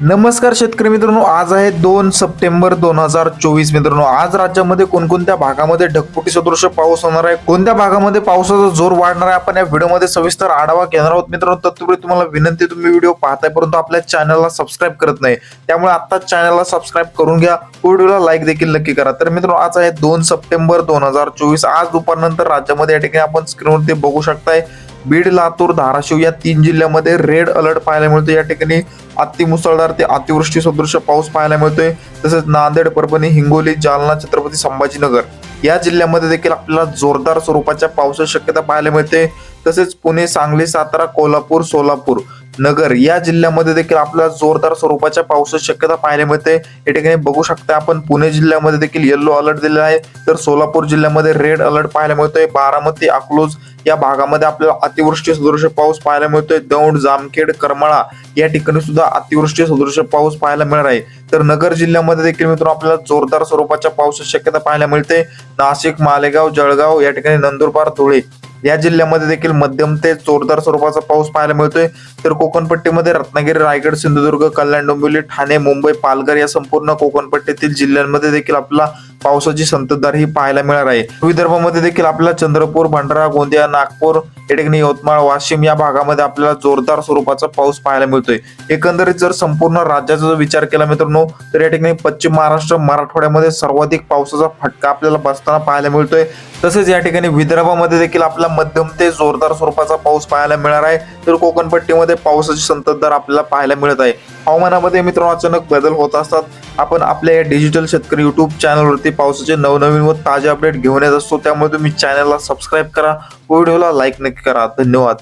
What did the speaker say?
नमस्कार शेतकरी मित्रांनो आज आहे दोन सप्टेंबर दोन हजार चोवीस मित्रांनो. आज राज्यामध्ये कोणकोणत्या भागामध्ये ढकपुटी सदृश पाऊस होणार आहे? कोणत्या भागामध्ये पावसाचा जोर वाढणार आहे? आपण या व्हिडिओमध्ये सविस्तर आढावा घेणार आहोत. मित्रांनो तत्पूर्वी तुम्हाला विनंती तुम्ही व्हिडिओ पाहताय परंतु आपल्या चॅनलला सबस्क्राईब करत नाही. त्यामुळे आत्ताच चॅनलला सबस्क्राईब करून घ्या. व्हिडिओला लाईक देखील नक्की करा. तर मित्रांनो आज आहे दोन सप्टेंबर दोन हजार चोवीस. आज दुपारनंतर राज्यामध्ये या ठिकाणी आपण स्क्रीनवरती बघू शकताय. बीड लातूर धाराशिव या तीन जिल्ह्यामध्ये रेड अलर्ट पाहायला मिळतो या ठिकाणी अति मुसळधार ते अतिवृष्टी सदृश पाऊस पाहायला मिळतोय. तसेच नांदेड परभणी हिंगोली जालना छत्रपती संभाजीनगर या जिल्ह्यामध्ये देखील आपल्याला जोरदार स्वरूपाच्या पावसाची शक्यता पाहायला मिळते. तसेच पुणे सांगली सातारा कोल्हापूर सोलापूर नगर या जिल्ह्यामध्ये देखील आपल्याला जोरदार स्वरूपाच्या पावसाची शक्यता पाहायला मिळते. या ठिकाणी बघू शकता आपण पुणे जिल्ह्यामध्ये देखील येल्लो अलर्ट दिलेला आहे. तर सोलापूर जिल्ह्यामध्ये रेड अलर्ट पाहायला मिळतोय. बारामती अकलूज या भागामध्ये आपल्याला अतिवृष्टी सदृश पाऊस पाहायला मिळतोय. दौंड जामखेड करमाळा या ठिकाणी सुद्धा अतिवृष्टी सदृश पाऊस पाहायला मिळणार आहे. तर नगर जिल्ह्यामध्ये देखील मित्रांनो आपल्याला जोरदार स्वरूपाच्या पावसाची शक्यता पाहायला मिळते. नाशिक मालेगाव जळगाव या ठिकाणी नंदुरबार धुळे या जिल्ह्यामध्ये देखील मध्यम ते जोरदार स्वरूपाचा पाऊस पाहायला मिळतोय. तर कोकणपट्टीमध्ये रत्नागिरी रायगड सिंधुदुर्ग कल्याण डोंबिवली ठाणे मुंबई पालघर या संपूर्ण कोकणपट्टीतील जिल्ह्यांमध्ये देखील आपल्याला पावसाची संततधार ही पाहायला मिळणार आहे. विदर्भामध्ये देखील आपल्याला चंद्रपूर भंडारा गोंदिया नागपूर एडगणी ठिकाणी यवतमाळ वाशिम या भागामध्ये आपल्याला जोरदार स्वरूपाचा पाऊस पाहायला मिळतोय. एकंदरीत जर संपूर्ण राज्याचा जर विचार केला मित्रांनो तर या ठिकाणी पश्चिम महाराष्ट्र मराठवाड्यामध्ये सर्वाधिक पावसाचा फटका आपल्याला बसताना पाहायला मिळतोय. तसेच या ठिकाणी विदर्भामध्ये देखील आपला मध्यम ते जोरदार स्वरूपाचा पाऊस पाहायला मिळणार आहे. तर कोकणपट्टीमध्ये पावसाची संततधार आपल्याला पाहायला मिळत आहे. हवामानामध्ये मित्रांनो अचानक बदल होत असतात. आपण आपल्या या डिजिटल शेतकरी युट्यूब चॅनलवरती पावसाचे नवनवीन व ताजे अपडेट घेऊन येत असतो. त्यामुळे तुम्ही चॅनलला सबस्क्राईब करा. व्हिडिओला लाईक नक्की करा. धन्यवाद.